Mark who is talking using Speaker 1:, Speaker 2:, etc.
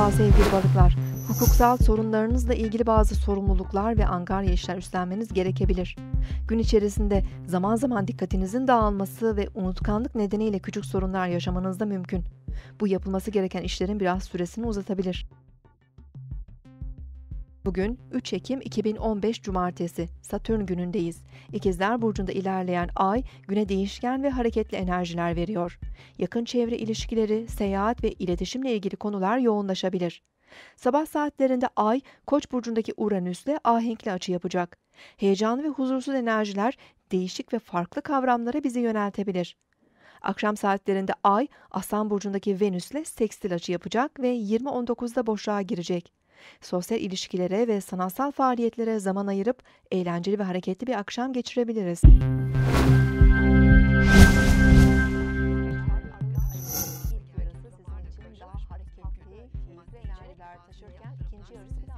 Speaker 1: Merhaba sevgili balıklar. Hukuksal sorunlarınızla ilgili bazı sorumluluklar ve angarya işler üstlenmeniz gerekebilir. Gün içerisinde zaman zaman dikkatinizin dağılması ve unutkanlık nedeniyle küçük sorunlar yaşamanız da mümkün. Bu yapılması gereken işlerin biraz süresini uzatabilir. Bugün 3 Ekim 2015 Cumartesi, Satürn günündeyiz. İkizler Burcu'nda ilerleyen ay, güne değişken ve hareketli enerjiler veriyor. Yakın çevre ilişkileri, seyahat ve iletişimle ilgili konular yoğunlaşabilir. Sabah saatlerinde ay, Koç burcundaki Uranüs'le ahenkli açı yapacak. Heyecanlı ve huzursuz enerjiler değişik ve farklı kavramlara bizi yöneltebilir. Akşam saatlerinde ay, Aslan burcundaki Venüs'le sekstil açı yapacak ve 20.19'da boşluğa girecek. Sosyal ilişkilere ve sanatsal faaliyetlere zaman ayırıp eğlenceli ve hareketli bir akşam geçirebiliriz.